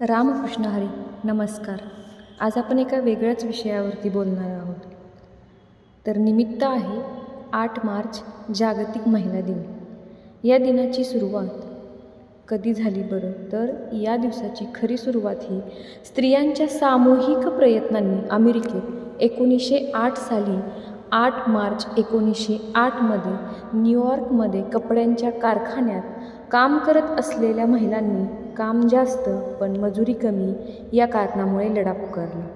रामकृष्ण हरी नमस्कार. आज आपण एका वेगळ्याच विषयावरती बोलणार आहोत. तर निमित्त आहे आठ मार्च जागतिक महिला दिन. या दिनाची सुरुवात कधी झाली बरं? तर या दिवसाची खरी सुरुवात ही स्त्रियांच्या सामूहिक प्रयत्नांनी अमेरिकेत एकोणीसशे आठ साली आठ मार्च एकोणीसशे आठमध्ये न्यूयॉर्कमध्ये कपड्यांच्या कारखान्यात काम करत असलेल्या महिलांनी काम जास्त पण मजुरी कमी या कारणामुळे लढा पुकारला.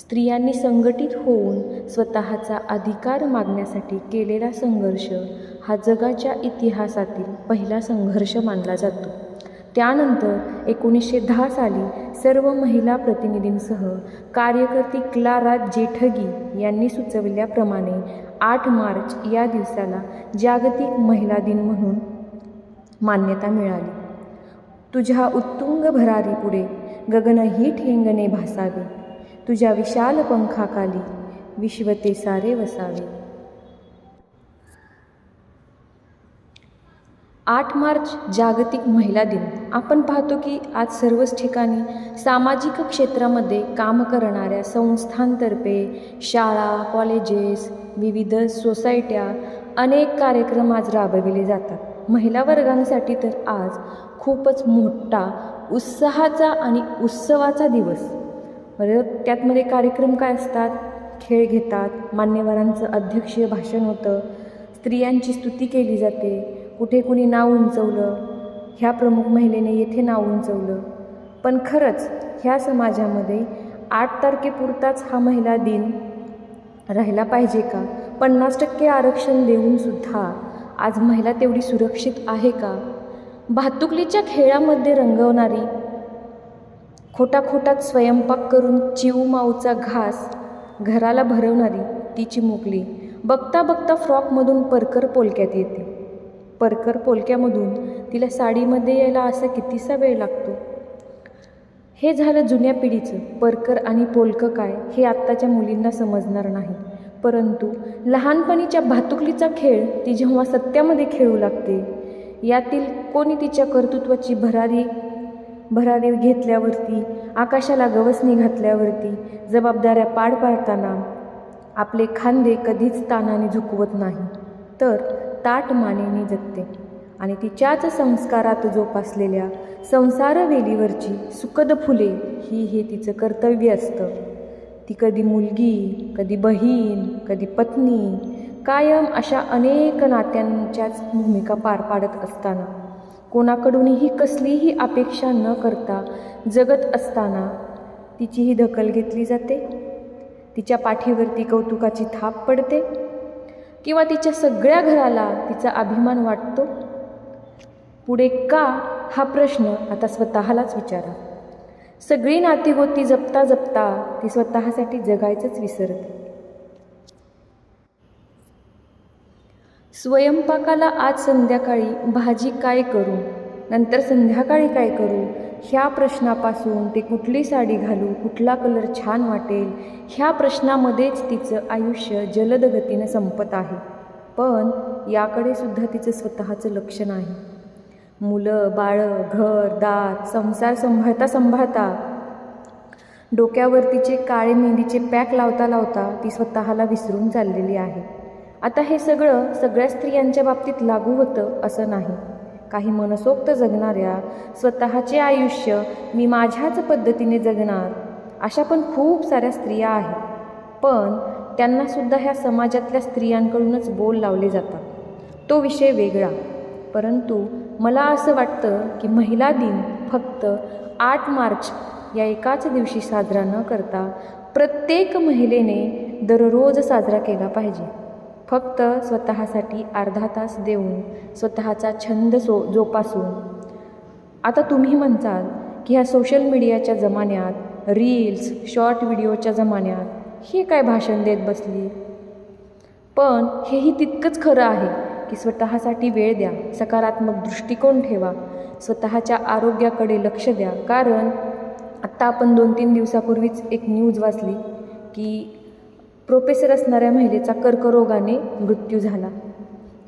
स्त्रियांनी संघटित होऊन स्वतःचा अधिकार मागण्यासाठी केलेला संघर्ष हा जगाच्या इतिहासातील पहिला संघर्ष मानला जातो. त्यानंतर एकोणीसशे दहा साली सर्व महिला प्रतिनिधींसह कार्यकर्ती क्लारा जेठगी यांनी सुचविल्याप्रमाणे आठ मार्च या दिवसाला जागतिक महिला दिन म्हणून मान्यता मिळाली. तुझ्या उत्तुंग भरारीपुढे गगनही ठेंगणे भासावे. तुझ्या विशाल पंखाखाली विश्व ते सारे वसावे. आठ मार्च जागतिक महिला दिन. आपण पाहतो की आज सर्वच ठिकाणी सामाजिक क्षेत्रामध्ये काम करणाऱ्या संस्थांतर्फे शाळा कॉलेजेस विविध सोसायट्या अनेक कार्यक्रम आज राबविले जातात. महिला वर्गांसाठी तर आज खूपच मोठा उत्साहाचा आणि उत्सवाचा दिवस. बरं त्यातमध्ये कार्यक्रम काय असतात? खेळ घेतात मान्यवरांचं अध्यक्षीय भाषण होतं स्त्रियांची स्तुती केली जाते कुठे कुणी नाव उंचवलं ह्या प्रमुख महिलेने येथे नाव उंचवलं. पण खरंच ह्या समाजामध्ये आठ तारखेपुरताच हा महिला दिन राहिला पाहिजे का? पन्नास टक्के आरक्षण देऊनसुद्धा आज महिला तेवढी सुरक्षित आहे का? भातुकलीच्या खेळामध्ये रंगवणारी खोटाखोटात स्वयंपाक करून चिऊ माऊचा घास घराला भरवणारी ती चिमुकली बघता बघता फ्रॉकमधून परकर पोलक्यात येते. परकर पोलक्यामधून तिला साडीमध्ये यायला असा कितीसा वेळ लागतो? हे झालं जुन्या पिढीचं. परकर आणि पोलकं काय हे आत्ताच्या मुलींना समजणार नाही. परंतु लहानपणीच्या भातुकलीचा खेळ ती जेव्हा सत्यामध्ये खेळू लागते यातील कोणी तिच्या कर्तृत्वाची भरारी भरारी घेतल्यावरती आकाशाला गवसणी घातल्यावरती जबाबदाऱ्या पाड पाडताना आपले खांदे कधीच तानाने झुकवत नाही तर ताट मानेने जगते. आणि तिच्याच संस्कारात जोपासलेल्या संसारवेलीवरची सुखद फुले ही हे तिचं कर्तव्य असतं. ती कधी मुलगी कधी बहीण कधी पत्नी कायम अशा अनेक नात्यांच्याच भूमिका पार पाडत असताना कोणाकडूनही कसलीही अपेक्षा न करता जगत असताना तिचीही दखल घेतली जाते. तिच्या पाठीवरती कौतुकाची थाप पडते किंवा तिच्या सगळ्या घराला तिचा अभिमान वाटतो? पुढे का हा प्रश्न आता स्वतःलाच विचारा. सगळी नातीगोती जपता जपता ती स्वतःसाठी जगायचंच विसरते. स्वयंपाकाला आज संध्याकाळी भाजी काय करू? नंतर संध्याकाळी काय करू? ह्या प्रश्नापासून ते कुठली साडी घालू? कुठला कलर छान वाटेल? ह्या प्रश्नामध्येच तिचं आयुष्य जलद गतीनं संपत आहे. पण याकडे सुद्धा तिचं स्वतःचं लक्ष नाही. मुलं बाळं घर दात संसार सांभाळता सांभाळता डोक्यावरतीचे काळे मेहंदीचे पॅक लावता लावता ती स्वतःला विसरून चाललेली आहे. आता हे सगळं सगळ्या स्त्रियांच्या बाबतीत लागू होतं असं नाही. काही मनसोक्त जगणाऱ्या स्वतःचे आयुष्य मी माझ्याच पद्धतीने जगणार अशा पण खूप साऱ्या स्त्रिया आहेत. पण त्यांनासुद्धा ह्या समाजातल्या स्त्रियांकडूनच बोल लावले जातात. तो विषय वेगळा. परंतु मला असं वाटतं की महिला दिन फक्त आठ मार्च या एकाच दिवशी साजरा न करता प्रत्येक महिलेने दररोज साजरा केला पाहिजे. फक्त स्वतःसाठी अर्धा तास देऊन स्वतःचा छंद सो जोपासून. आता तुम्ही म्हणताल की ह्या सोशल मीडियाच्या जमान्यात रील्स शॉर्ट व्हिडिओच्या जमान्यात हे काय भाषण देत बसली? पण हेही तितकंच खरं आहे की स्वतःसाठी वेळ द्या सकारात्मक दृष्टिकोन ठेवा स्वतःच्या आरोग्याकडे लक्ष द्या. कारण आत्ता आपण दोन तीन दिवसापूर्वीच एक न्यूज वाचली की प्रोफेसर असणाऱ्या महिलेचा कर्करोगाने मृत्यू झाला.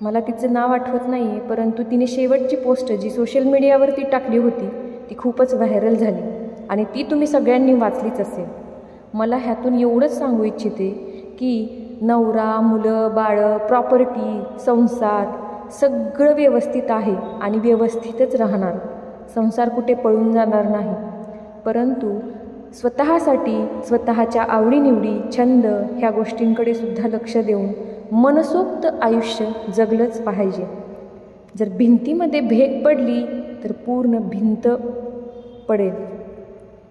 मला तिचं नाव आठवत नाही आहे परंतु तिने शेवटची पोस्ट जी सोशल मीडियावरती टाकली होती ती खूपच व्हायरल झाली आणि ती तुम्ही सगळ्यांनी वाचलीच असेल. मला ह्यातून एवढंच सांगू इच्छिते की नवरा मुलं बाळं प्रॉपर्टी संसार सगळं व्यवस्थित आहे आणि व्यवस्थितच राहणार. संसार कुठे पळून जाणार नाही. परंतु स्वतःसाठी स्वतःच्या आवडीनिवडी छंद ह्या गोष्टींकडे सुद्धा लक्ष देऊन मनसोक्त आयुष्य जगलंच पाहिजे. जर भिंतीमध्ये भेग पडली तर पूर्ण भिंत पडेल.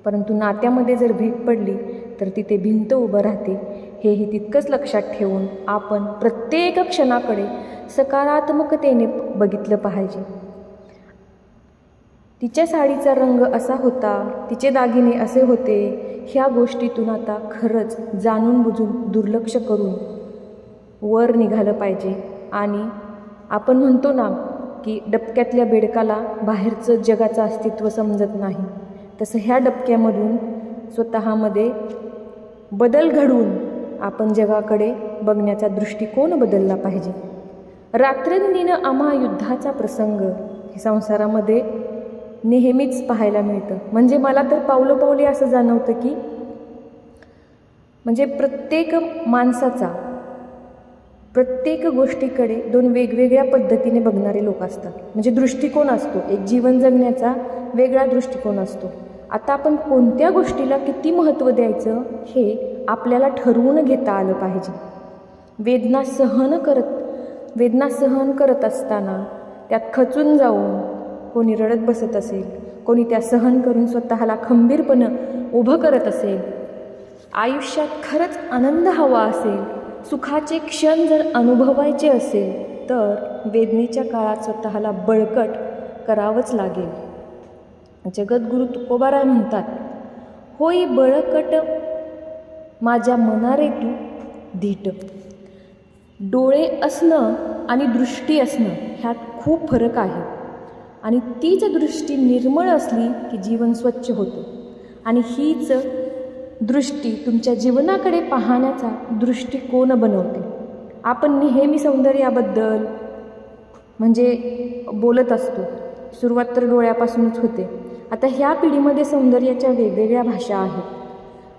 परंतु नात्यामध्ये जर भेग पडली तर तिथे भिंत उभं राहते. हेही तितकंच लक्षात ठेवून आपण प्रत्येक क्षणाकडे सकारात्मकतेने बघितलं पाहिजे. तिच्या साडीचा रंग असा होता तिचे दागिने असे होते ह्या गोष्टीतून आता खरंच जाणून बुजून दुर्लक्ष करून वर निघालं पाहिजे. आणि आपण म्हणतो ना की डबक्यातल्या बेडकाला बाहेरचं जगाचं अस्तित्व समजत नाही. तसं ह्या डबक्यामधून स्वतःमध्ये बदल घडवून आपण जगाकडे बघण्याचा दृष्टिकोन बदलला पाहिजे. रात्रंदिनं आम्हा युद्धाचा प्रसंग हे संसारामध्ये नेहमीच पाहायला मिळतं. म्हणजे मला तर पावलं पावले असं जाणवतं की म्हणजे प्रत्येक माणसाचा प्रत्येक गोष्टीकडे दोन वेगवेगळ्या पद्धतीने बघणारे लोक असतात. म्हणजे दृष्टिकोन असतो. एक जीवन जगण्याचा वेगळा दृष्टिकोन असतो. आता आपण कोणत्या गोष्टीला किती महत्त्व द्यायचं हे आपल्याला ठरवून घेता आलं पाहिजे. वेदना सहन करत वेदना सहन करत असताना त्यात खचून जाऊन कोणी रडत बसत असेल कोणी त्या सहन करून स्वतःला खंबीरपणं उभं करत असेल आयुष्यात खरंच आनंद हवा असेल सुखाचे क्षण जर अनुभवायचे असेल तर वेदनेच्या काळात स्वतःला बळकट करावंच लागेल. जगद्गुरु तुकोबाराय म्हणतात होई बळकट माझ्या मनारे तू धीट. डोळे असणं आणि दृष्टी असणं ह्यात खूप फरक आहे. आणि तीच दृष्टी निर्मळ असली की जीवन स्वच्छ होतं. आणि हीच दृष्टी तुमच्या जीवनाकडे पाहण्याचा दृष्टिकोन बनवते. आपण नेहमी सौंदर्याबद्दल म्हणजे बोलत असतो. सुरुवात तर डोळ्यापासूनच होते. आता ह्या पिढीमध्ये सौंदर्याच्या वेगवेगळ्या भाषा आहेत.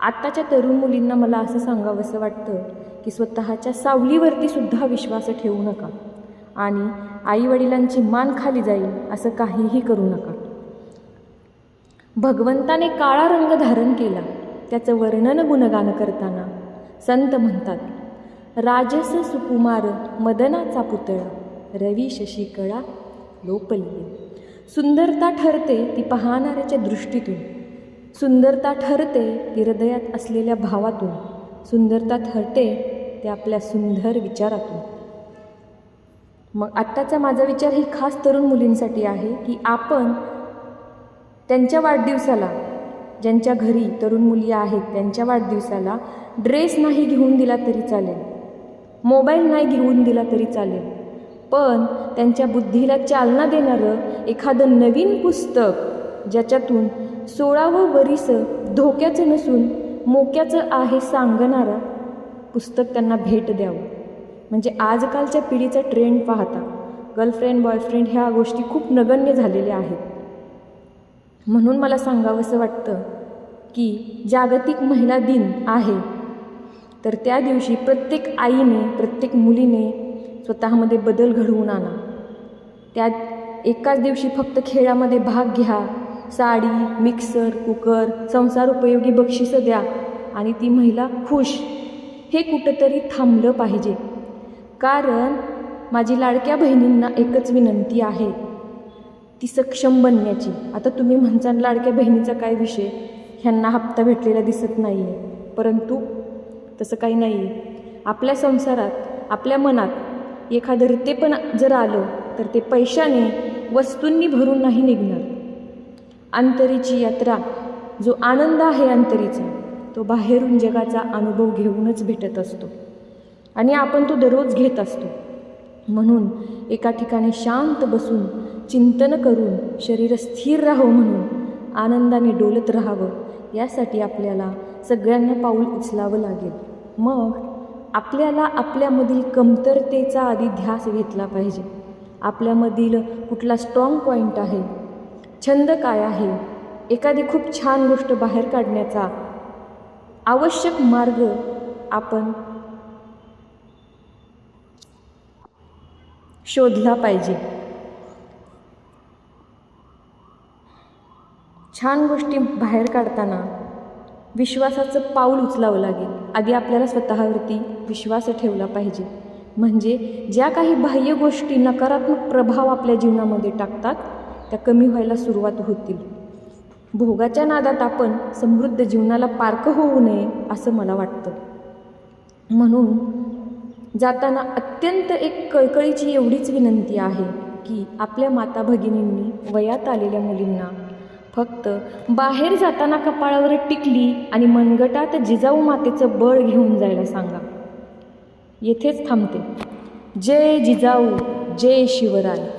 आत्ताच्या तरुण मुलींना मला असं सांगावंसं वाटतं की स्वतःच्या सावलीवरती सुद्धा विश्वास ठेवू नका. आणि आईवडिलांची मान खाली जाईल असं काहीही करू नका. भगवंताने काळा रंग धारण केला. त्याचं वर्णन गुणगान करताना संत म्हणतात राजस सुकुमार मदनाचा पुतळा रवी शशिकळा लोपली सुंदरता ठरते ती पाहणाऱ्याच्या दृष्टीतून. सुंदरता ठरते ती हृदयात असलेल्या भावातून. सुंदरता ठरते ते आपल्या सुंदर विचारातून. मग आत्ताचा माझा विचार ही खास तरुण मुलींसाठी आहे की आपण त्यांच्या वाढदिवसाला ज्यांच्या घरी तरुण मुली आहेत त्यांच्या वाढदिवसाला ड्रेस नाही घेऊन दिला तरी चालेल मोबाईल नाही घेऊन दिला तरी चालेल पण त्यांच्या बुद्धीला चालना देणारं एखादं नवीन पुस्तक ज्याच्यातून सोळावं वरीसं धोक्याचं नसून मोक्याचं आहे सांगणारं पुस्तक त्यांना भेट द्यावं. म्हणजे आजकालच्या पिढीचा ट्रेंड पाहता गर्लफ्रेंड बॉयफ्रेंड ह्या गोष्टी खूप नगण्य झालेल्या आहेत. म्हणून मला सांगावंसं वाटतं की जागतिक महिला दिन आहे तर त्या दिवशी प्रत्येक आईने प्रत्येक मुलीने स्वतःमध्ये बदल घडवून आणा. त्यात एकाच दिवशी फक्त खेळामध्ये भाग घ्या साडी मिक्सर कुकर संसार उपयोगी बक्षिसं द्या आणि ती महिला खुश. हे कुठंतरी थांबलं पाहिजे. कारण माझी लाडक्या बहिणींना एकच विनंती आहे. ती सक्षम बनण्याची. आता तुम्ही म्हणसान लाडक्या बहिणीचा काय विषय? ह्यांना हप्ता भेटलेला दिसत नाही आहे परंतु तसं काही नाही आहे आपल्या संसारात आपल्या मनात एखादं रिते पण जर आलं तर ते पैशाने वस्तूंनी भरून नाही निघणार. अंतरीची यात्रा जो आनंद आहे अंतरीचा तो बाहेरून जगाचा अनुभव घेऊनच भेटत असतो. आणि आपण तो दररोज घेत असतो. म्हणून एका ठिकाणी शांत बसून चिंतन करून शरीर स्थिर राहावं म्हणून आनंदाने डोलत राहावं यासाठी आपल्याला सगळ्यांना पाऊल उचलावं लागेल. मग आपल्याला आपल्यामधील कमतरतेचा आधी ध्यास घेतला पाहिजे. आपल्यामधील कुठला स्ट्रॉंग पॉईंट आहे छंद काय आहे एखादी खूप छान गोष्ट बाहेर काढण्याचा आवश्यक मार्ग आपण शोधला पाहिजे. छान गोष्टी बाहेर काढताना विश्वासाचं पाऊल उचलावं लागेल. आधी आपल्याला स्वतःवरती विश्वास ठेवला पाहिजे. म्हणजे ज्या काही बाह्य गोष्टी नकारात्मक प्रभाव आपल्या जीवनामध्ये टाकतात त्या कमी व्हायला सुरुवात होतील. भोगाच्या नादात आपण समृद्ध जीवनाला पारखं होऊ नये असं मला वाटतं. म्हणून जाताना अत्यंत एक कळकळीची एवढीच विनंती आहे की आपल्या माता भगिनींनी वयात आलेल्या मुलींना फक्त बाहेर जाताना कपाळावर टिकली आणि मनगटात जिजाऊ मातेचं बळ घेऊन जायला सांगा. येथेच थांबते. जय जिजाऊ जय शिवराय.